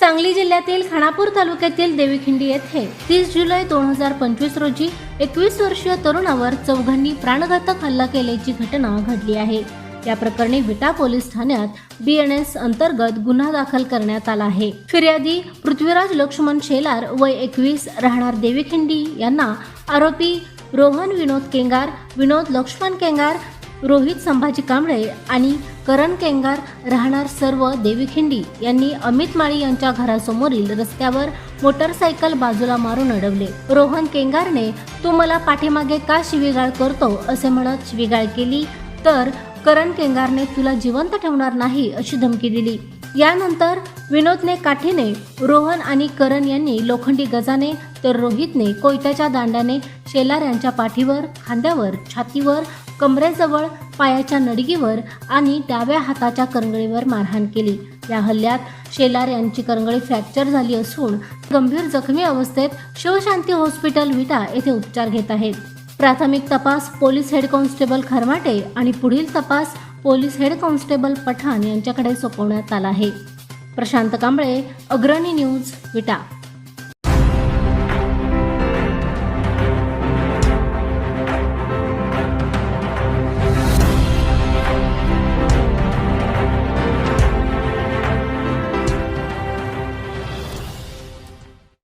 सांगली जिल्ह्यातील खानापूर तालुक्यातील देवीखिंडी येथे तीस जुलै दोन हजार पंचवीस रोजी एकवीस वर्षीय तरुणावर चौघांनी प्राणघातक हल्ला केल्याची घटना घडली आहे. या प्रकरणी विटा पोलीस ठाण्यात बी एन एस अंतर्गत गुन्हा दाखल करण्यात आला आहे. फिर्यादी पृथ्वीराज लक्ष्मण शेलार वय एकवीस राहणार देवीखिंडी यांना आरोपी रोहन विनोद केंगार विनोद लक्ष्मण केंगार रोहित संभाजी कांबळे आणि करण केंगार राहणार सर्व देवीखिंडी यांनी अमित माळी यांच्या घरासमोरील रस्त्यावर मोटरसायकल बाजूला मारून अडवले. रोहन केंगारने तू मला पाठीमागे का शिवीगाळ करतो? असे म्हणत शिवीगाळ केली तर करण केंगारने तुला जिवंत ठेवणार नाही अशी धमकी दिली. यानंतर विनोदने काठीने रोहन आणि करण यांनी लोखंडी गजाने तर रोहितने कोयत्याच्या दांड्याने शेलार यांच्या पाठीवर खांद्यावर छातीवर कमरेजवळ पायाच्या नडगीवर आणि डाव्या हाताच्या करंगळीवर मारहाण केली. या हल्ल्यात शेलार यांची करंगळी फ्रॅक्चर झाली असून गंभीर जखमी अवस्थेत शिवशांती हॉस्पिटल विटा येथे उपचार घेत आहेत. प्राथमिक तपास पोलीस हेड कॉन्स्टेबल खरमाटे आणि पुढील तपास पोलीस हेड कॉन्स्टेबल पठाण यांच्याकडे सोपवण्यात आला आहे. प्रशांत कांबळे अग्रणी न्यूज विटा.